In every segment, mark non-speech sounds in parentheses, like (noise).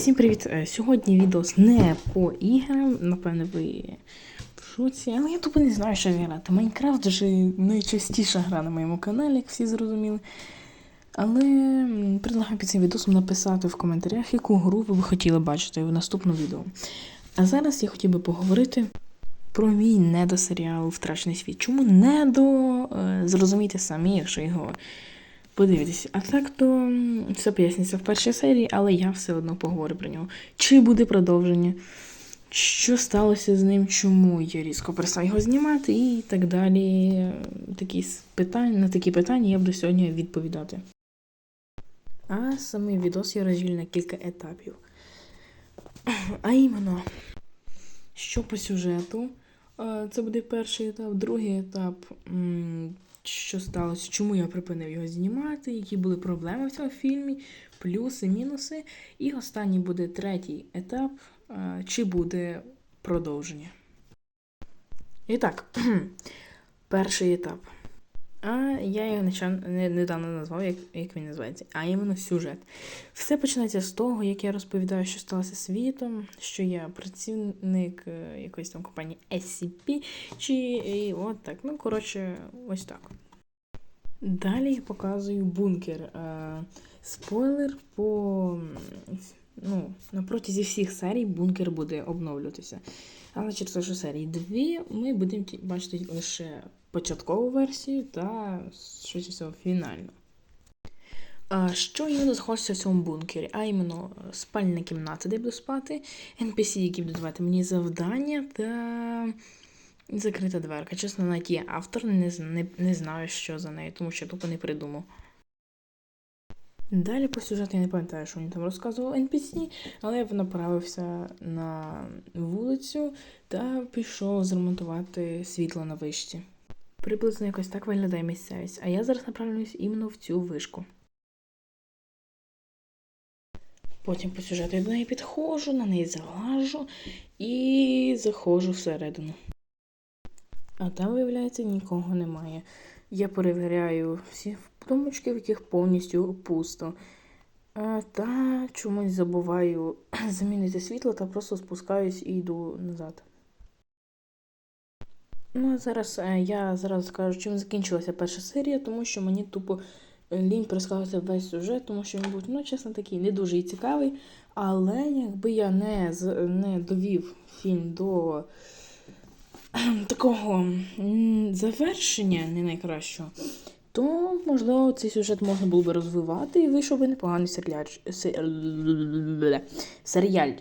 Всім привіт! Е, Сьогодні відос не по іграм. Напевно, ви в шоці, але я тупо не знаю, що грати. Майнкрафт вже найчастіша гра на моєму каналі, як всі зрозуміли. Але предлагаю під цим відосом написати в коментарях, яку гру ви б хотіли бачити в наступному відео. А зараз я хотів би поговорити про мій недосеріал Втрачений світ. Чому недо? Е, Зрозумійте самі, якщо його подивитися. А так то все пояснюється в першій серії, але я все одно поговорю про нього. Чи буде продовження? Що сталося з ним, чому я різко перестав його знімати і так далі. Такі питання, на такі питання я буду сьогодні відповідати. А самий відос я розділю на кілька етапів. А іменно, що по сюжету? Е, Це буде перший етап, другий етап. Що сталося, чому я припинив його знімати, які були проблеми в цьому фільмі, плюси, мінуси. І останній буде третій етап, е, чи буде продовження. І так, (clears throat) перший етап. А я його недавно назвав, як, як він називається, а іменно сюжет. Все починається з того, як я розповідаю, що сталося світом, що я працівник е, якоїсь там компанії SCP, чи і от так. Ну, коротше, ось так. Далі я показую бункер. Е, спойлер по. Ну, на протязі всіх серій бункер буде обновлюватися. Але через те, що серії дві, ми будемо бачити лише початкову версію та швидше всього фінальну. Що іменно знаходиться в цьому бункері? А іменно е, спальна кімната, де буду спати, NPC, які будуть давати мені завдання та закрита дверка. Чесно, навіть є автор, не, не, не знаю, що за нею, тому що тупо не придумав. Далі по сюжету я не пам'ятаю, що він там розказував NPC, але я направився на вулицю та пішов зремонтувати світло на вишці. Приблизно якось так виглядає місцевість, а я зараз направлюсь іменно в цю вишку. Потім по сюжету я до неї підходжу, на неї залажу і заходжу всередину. А там, виявляється, нікого немає. Я перевіряю всі тумбочки, в яких повністю пусто. Та чомусь забуваю (clears throat) замінити світло та просто спускаюсь і йду назад. Ну, а зараз е, я зараз скажу, чим закінчилася перша серія, тому що мені тупо е, лінь пересказувати весь сюжет, тому що він був, ну, чесно такий, не дуже і цікавий. Але якби я не, не довів фільм до такого завершення, не найкращого, то, можливо, цей сюжет можна було би розвивати і вийшов би непоганий серіаль.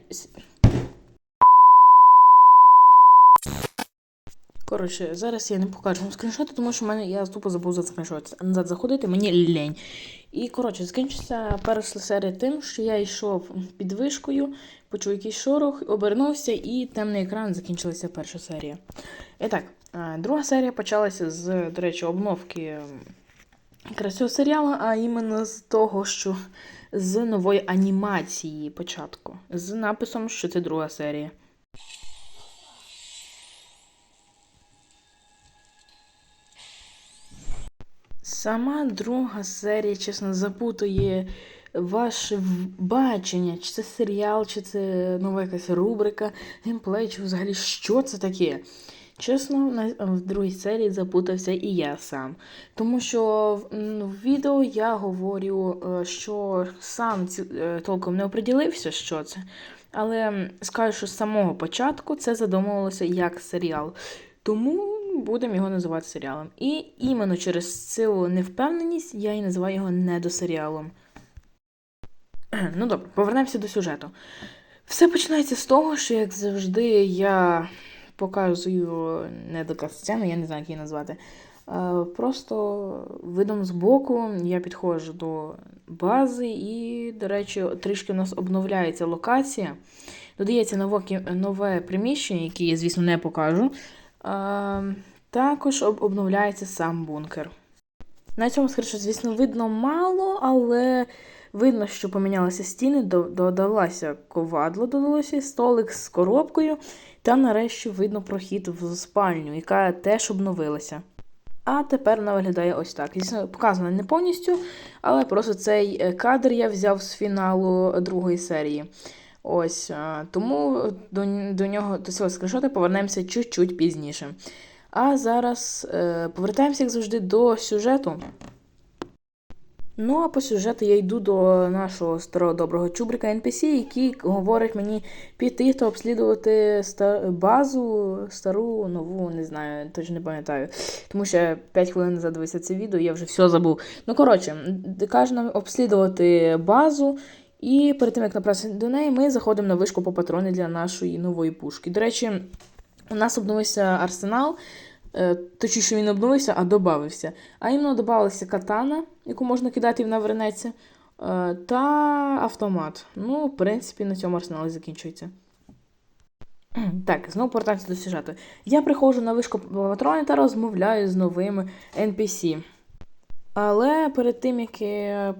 Коротше, зараз я не покажу вам скріншоти, тому що в мене я тупо забув заскріншотити. Назад заходити, мені лень. І коротше, закінчиться перша серія тим, що я йшов під вишкою, почув якийсь шорох, обернувся, і темний екран закінчилася перша серія. І так, е, друга серія почалася з, до речі, обновки якраз цього серіалу, а іменно з того, що з нової анімації початку, з написом, що це друга серія. Сама друга серія, чесно, запутує ваше бачення, чи це серіал, чи це нова якась рубрика, геймплей, чи взагалі що це таке. Чесно, в другій серії запутався і я сам. Тому що в, відео я говорю, е, що сам е, толком не оприділився, що це. Але скажу, що з самого початку це задумувалося як серіал. Тому будемо його називати серіалом. І іменно через цю невпевненість я і називаю його недосеріалом. (clears throat) Ну добре, повернемося до сюжету. Все починається з того, що, як завжди, я показую не до касцяну, я не знаю, як її назвати. Е, Просто видом збоку я підходжу до бази, і, до речі, трішки у нас обновляється локація. Додається нове приміщення, яке я, звісно, не покажу. Також обновляється сам бункер. На цьому, скоріше, звісно, видно мало, але видно, що помінялися стіни, до- додалася ковадло, додалося столик з коробкою, та нарешті видно прохід в спальню, яка теж обновилася. А тепер вона виглядає ось так. Звісно, показано не повністю, але просто цей е, кадр я взяв з фіналу другої серії. Ось е, тому до, до нього до цього скріншота повернемося чуть-чуть пізніше. А зараз е, повертаємося, як завжди, до сюжету. Ну, а по сюжету я йду до нашого старого доброго чубрика NPC, який говорить мені піти та обслідувати ста- базу, стару, нову, не знаю, точно не пам'ятаю. Тому що 5 хвилин назад дивився це відео, я вже все забув. Ну, коротше, каже нам обслідувати базу, і перед тим, як направитися до неї, ми заходимо на вишку по патрони для нашої нової пушки. До речі, у нас обновився арсенал. Е, Точніше, він обновився, а додався. А іменно додавалася катана, яку можна кидати і вона вернеться, е, та автомат. Ну, в принципі, на цьому арсенал закінчується. (clears throat) Так, знову повертаємося до сюжету. Я приходжу на вишку патрони та розмовляю з новими NPC. Але перед тим, як я,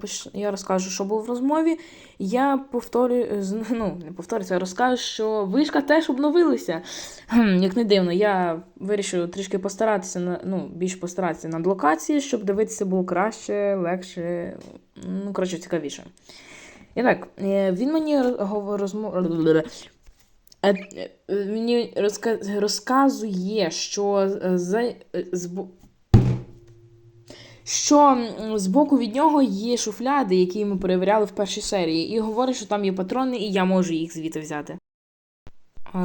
розкажу, що було в розмові, я повторюю, (laughs) ну, не повторюся, я розкажу, що вишка теж обновилася. Як не дивно, я вирішив трішки постаратися на ну, більш постаратися над локації, щоб дивитися було краще, легше, ну, коротше, цікавіше. І так, е, він мені розмов... Мені розказує, що е, за... е, що м, збоку від нього є шуфляди, які ми перевіряли в першій серії, і говорить, що там є патрони, і я можу їх звідти взяти.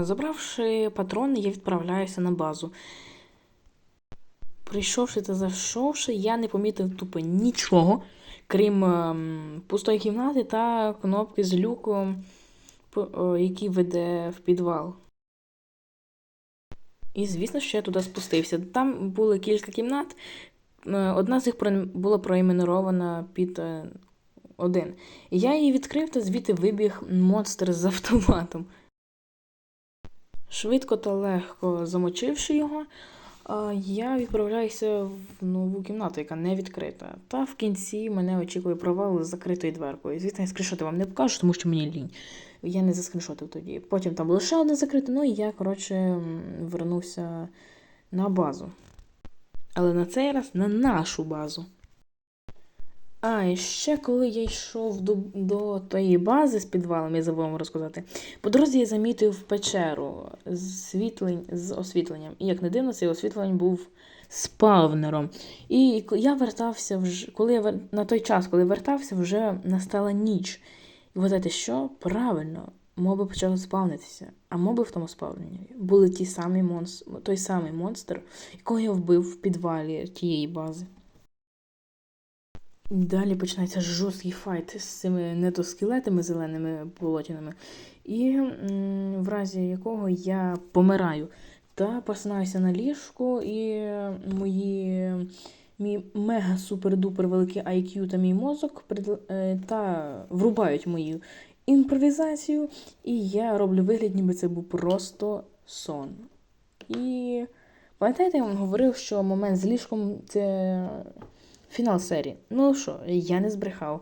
Забравши патрони, я відправляюся на базу. Прийшовши та зайшовши, я не помітив тупо нічого, крім ем, пустої кімнати та кнопки з люком, який веде в підвал. І звісно, що я туди спустився. Там було кілька кімнат. Е, Одна з них була проіменована під е, один. Я її відкрив та звідти вибіг монстр з автоматом. Швидко та легко замочивши його, е, я відправляюся в нову кімнату, яка не відкрита. Та в кінці мене очікує провал з закритою дверкою. Звісно, я скріншоти вам не покажу, тому що мені лінь. Я не заскріншотив тоді. Потім там ще одне закрите, ну і я, коротше, вернувся на базу. Але на цей раз на нашу базу. А, і ще коли я йшов до, до тої бази з підвалом, я забув вам розказати. По дорозі я замітив печеру з, з освітленням. І як не дивно, цей освітлень був спавнером. І я вертався вже, коли я на той час, коли вертався, вже настала ніч. І ви знаєте, що? Правильно, моби почали спавнитися. А моби в тому спавненні були ті самі монс... той самий монстр, якого я вбив в підвалі тієї бази. Далі починається жорсткий файт з цими недоскелетами зеленими болотяними, і в разі якого я помираю та просинаюся на ліжку, і мої мій мега-супер-дупер великий IQ та мій мозок е, та врубають мою імпровізацію, і я роблю вигляд, ніби це був просто сон. І пам'ятаєте, я вам говорив, що момент з ліжком це фінал серії. Ну що, я не збрехав.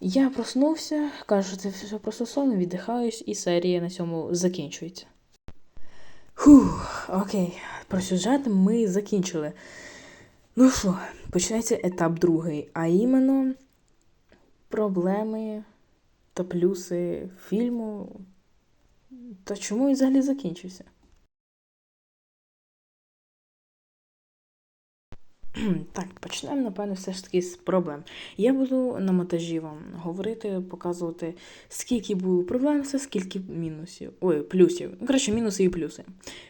Я проснувся, кажу, це все просто сон, віддихаюсь, і серія на цьому закінчується. Фух, окей, про сюжет ми закінчили. Ну що, починається етап другий, а іменно проблеми та плюси фільму. Та чому він взагалі закінчився? (clears throat) Так, почнемо, напевно, все ж таки з проблем. Я буду на монтажі вам говорити, показувати, скільки було проблем, все скільки мінусів. Ой, плюсів. Ну, Коротше, мінуси і плюси.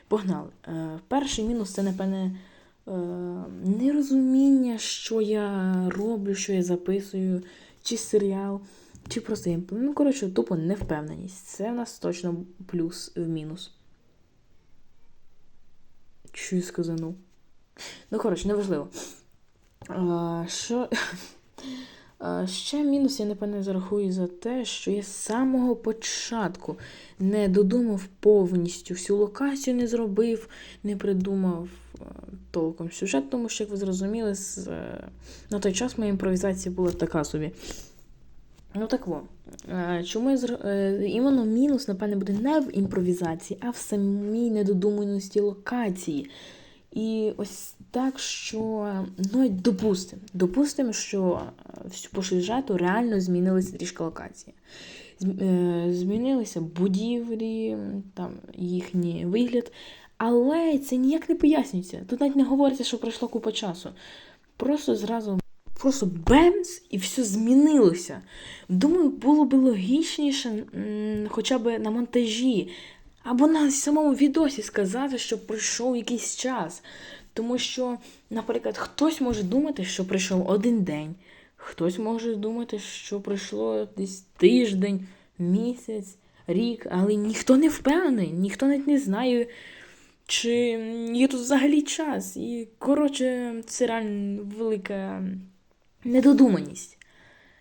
Погнали. Е, перший мінус це, напевне, е, нерозуміння, що я роблю, що я записую, чи серіал, чи просто геймплей. Ну, коротше, тупо невпевненість. Це в нас точно плюс в мінус. Що я сказанув? Ну, коротше, неважливо. А, що... (laughs) А, ще мінус я, напевне, зарахую за те, що я з самого початку не додумав повністю всю локацію, не зробив, не придумав толком сюжет, тому що, як ви зрозуміли, з, е, на той час моя імпровізація була така собі. Ну так во. Е, Чому е, іменно мінус, напевне, буде не в імпровізації, а в самій недодуманості локації. І ось так, що ну допустимо, допустимо, що е, по сюжету реально змінилася трішки локація. е, змінилися будівлі, там їхній вигляд. Але це ніяк не пояснюється. Тут навіть не говориться, що пройшло купа часу. Просто зразу, просто бемс, і все змінилося. Думаю, було б логічніше, хоча б на монтажі, або на самому відосі сказати, що пройшов якийсь час. Тому що, наприклад, хтось може думати, що пройшов один день, хтось може думати, що пройшло десь тиждень, місяць, рік, але ніхто не впевнений, ніхто навіть не знає, чи є тут взагалі час. І, коротше, це реально велика недодуманість.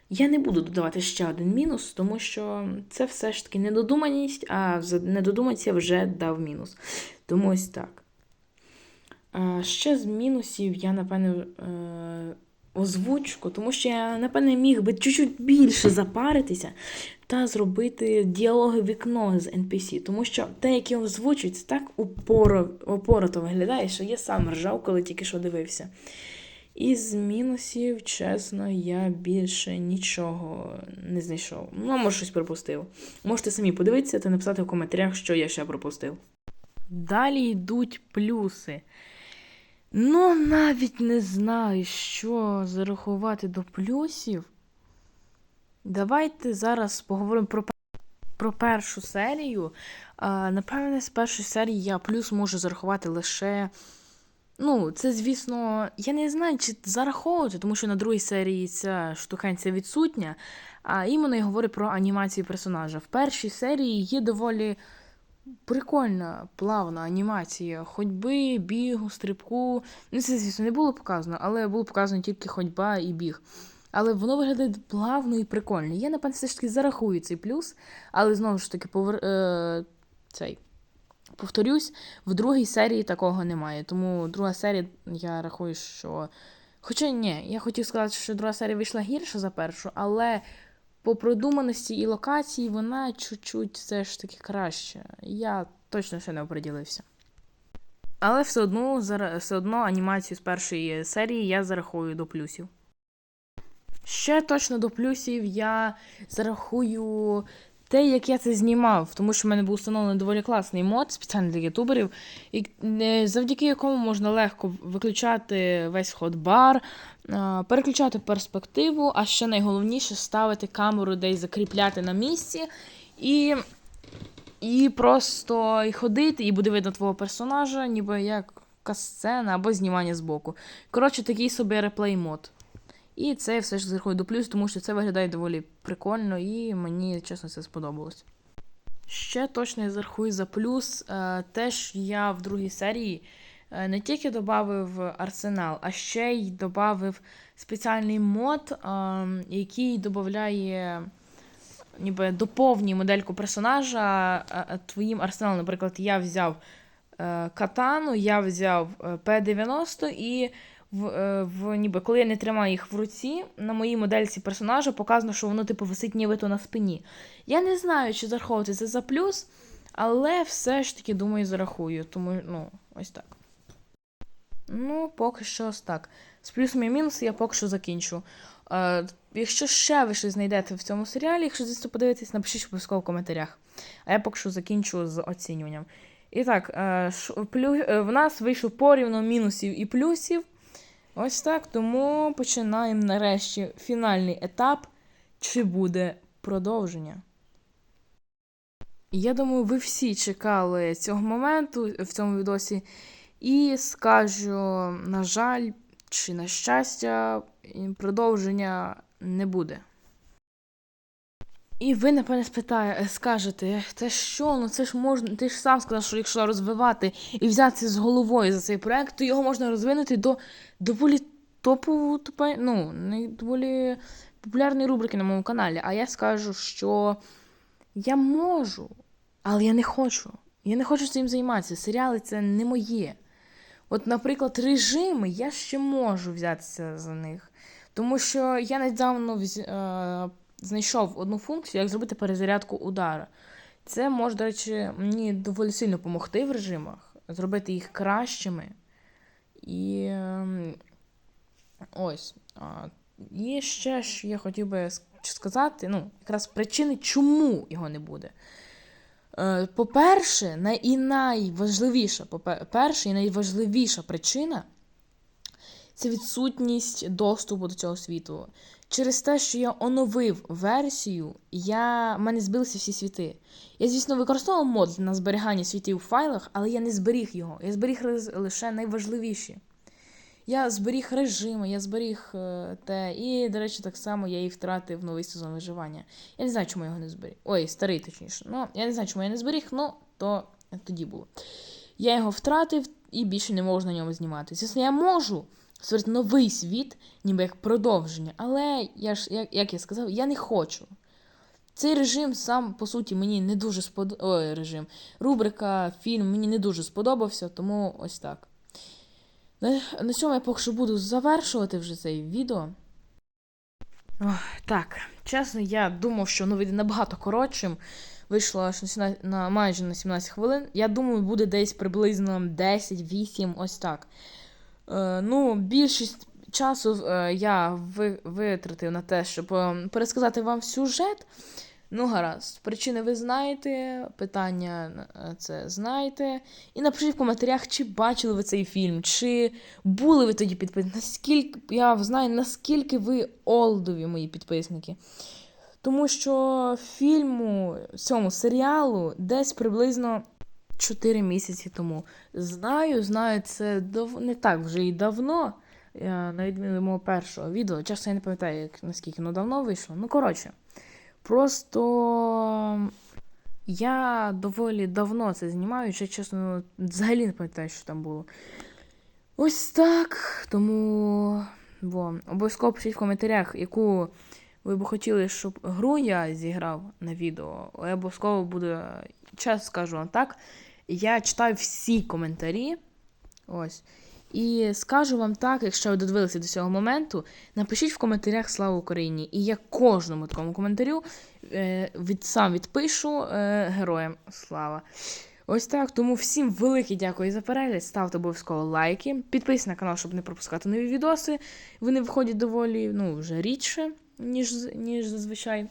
Я не буду додавати ще один мінус, тому що це все ж таки недодуманість, а за недодуманість вже дав мінус. Тому ось так. Ще з мінусів я, напевне, озвучку, тому що я, напевне, міг би чуть-чуть більше запаритися та зробити діалоги вікно з NPC, тому що те, яке озвучують, це так упоро, опорото виглядає, що я сам ржав, коли тільки що дивився. Із мінусів, чесно, я більше нічого не знайшов. Ну, може щось пропустив. Можете самі подивитися та написати в коментарях, що я ще пропустив. Далі йдуть плюси. Ну, навіть не знаю, що зарахувати до плюсів. Давайте зараз поговоримо про, про першу серію. А, напевне, з першої серії я плюс можу зарахувати лише. Ну, це, звісно, я не знаю, чи зараховувати, тому що на другій серії ця штуканця відсутня. А іменно я говорю про анімацію персонажа. В першій серії є доволі прикольна, плавна анімація ходьби, бігу, стрибку. Ну, це, звісно, не було показано, але було показано тільки ходьба і біг. Але воно виглядає плавно і прикольно. Я, напевно, все ж таки зарахую цей плюс, але знову ж таки, повер... е... цей. Повторюсь, в другій серії такого немає. Тому друга серія, я рахую, що. Хоча ні, я хотів сказати, що друга серія вийшла гірше за першу, але по продуманості і локації вона чуть-чуть все ж таки краще. Я точно ще не оприділився. Але все одно, все одно анімацію з першої серії я зарахую до плюсів. Ще точно до плюсів я зарахую те, як я це знімав, тому що в мене був встановлений доволі класний мод спеціально для ютуберів, і, е, завдяки якому можна легко виключати весь ходбар, е, переключати перспективу, а ще найголовніше ставити камеру десь закріпляти на місці і, і просто і ходити, і буде видно твого персонажа, ніби як касцена або знімання збоку. Коротше, такий собі реплей мод. І це все ж зарахую до плюс, тому що це виглядає доволі прикольно, і мені, чесно, це сподобалось. Ще точно я зарахую за плюс. е, Теж я в другій серії е, не тільки додав арсенал, а ще й додав спеціальний мод, е, який додає ніби доповнює модельку персонажа твоїм арсеналом. Наприклад, я взяв катану, я взяв е, П-90 і в, е, в, ніби, коли я не тримаю їх в руці, на моїй модельці персонажа показано, що воно типу висить нібито на спині. Я не знаю, чи зараховувати це за плюс, але все ж таки думаю, зарахую. Тому, ну, ось так. Ну, поки що ось так. З плюсами і мінусами я поки що закінчу. Е, якщо ще ви щось знайдете в цьому серіалі, якщо звісно подивитесь, напишіть обов'язково в коментарях. А я поки що закінчу з оцінюванням. І так, е, ш- плю, е, в нас вийшло порівно мінусів і плюсів. Ось так, тому починаємо нарешті фінальний етап. Чи буде продовження? Я думаю, ви всі чекали цього моменту в цьому відосі. І скажу, на жаль, чи на щастя, продовження не буде. І ви, напевне, спитає, скажете, це що? Ну це ж можна. Ти ж сам сказав, що якщо розвивати і взятися з головою за цей проект, то його можна розвинути до доволі топову, ну, не доволі популярної рубрики на моєму каналі. А я скажу, що я можу, але я не хочу. Я не хочу цим займатися. Серіали це не моє. От, наприклад, режими я ще можу взятися за них. Тому що я недавно вз... знайшов одну функцію, як зробити перезарядку удара. Це може, до речі, мені доволі сильно допомогти в режимах, зробити їх кращими. І ем, ось. І ще ж я хотів би сказати, ну, якраз причини, чому його не буде. Е, По-перше, і найважливіша, попе- перша і найважливіша причина це відсутність доступу до цього світу. Через те, що я оновив версію, я... в мене збилися всі світи. Я, звісно, використовував мод на зберігання світів в файлах, але я не зберіг його. Я зберіг лише найважливіші. Я зберіг режими, я зберіг е, те. І, до речі, так само я і втратив новий сезон виживання. Я не знаю, чому я його не зберіг. Ой, старий, точніше. Ну, я не знаю, чому я не зберіг, ну, то тоді було. Я його втратив і більше не можу на ньому знімати. Звісно, я можу створити новий світ, ніби як продовження, але я ж, як, як я сказав, я не хочу. Цей режим сам, по суті, мені не дуже сподобався. Режим. Рубрика, фільм мені не дуже сподобався, тому ось так. На, на цьому я поки що буду завершувати вже цей відео. Ох, так, чесно, я думав, що воно вийде набагато коротшим. Вийшло аж на, 17 на майже на 17 хвилин. Я думаю, буде десь приблизно 10-8, ось так. Е, ну, більшість часу е, я витратив на те, щоб е, пересказати вам сюжет. Ну, гаразд, причини ви знаєте, питання це знаєте. І напишіть в коментарях, чи бачили ви цей фільм, чи були ви тоді підписники. Наскільки я знаю, наскільки ви олдові мої підписники. Тому що фільму, цьому серіалу десь приблизно 4 місяці тому. Знаю, знаю, це дов... не так вже і давно. На відміну мого першого відео. Чесно, я не пам'ятаю, як, наскільки воно давно вийшло. Ну, коротше. Просто я доволі давно це знімаю, ще чесно, взагалі не пам'ятаю, що там було. Ось так. Тому во, обов'язково пишіть в коментарях, яку ви б хотіли, щоб гру я зіграв на відео. Я обов'язково буду, чесно скажу вам так. Я читаю всі коментарі. Ось. І скажу вам так, якщо ви додивилися до цього моменту, напишіть в коментарях Слава Україні! І я кожному такому коментарю е, від, сам відпишу е, героям слава. Ось так. Тому всім велике дякую за перегляд. Ставте обов'язково лайки. Підписуйтесь на канал, щоб не пропускати нові відоси. Вони виходять доволі ну, вже рідше, ніж, ніж зазвичай.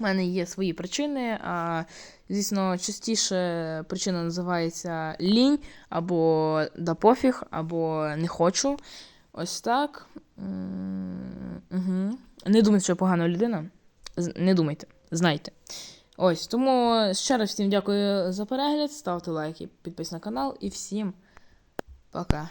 У мене є свої причини. А, звісно, частіше причина називається лінь, або да пофіг, або не хочу. Ось так. Угу. Не думайте, що я погана людина. Не думайте, знайте. Ось, тому ще раз всім дякую за перегляд. Ставте лайки, підписуйтесь на канал і всім пока.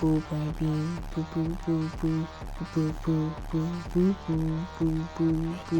boo baby boo boo boo boo boo boo boo boo boo boo boo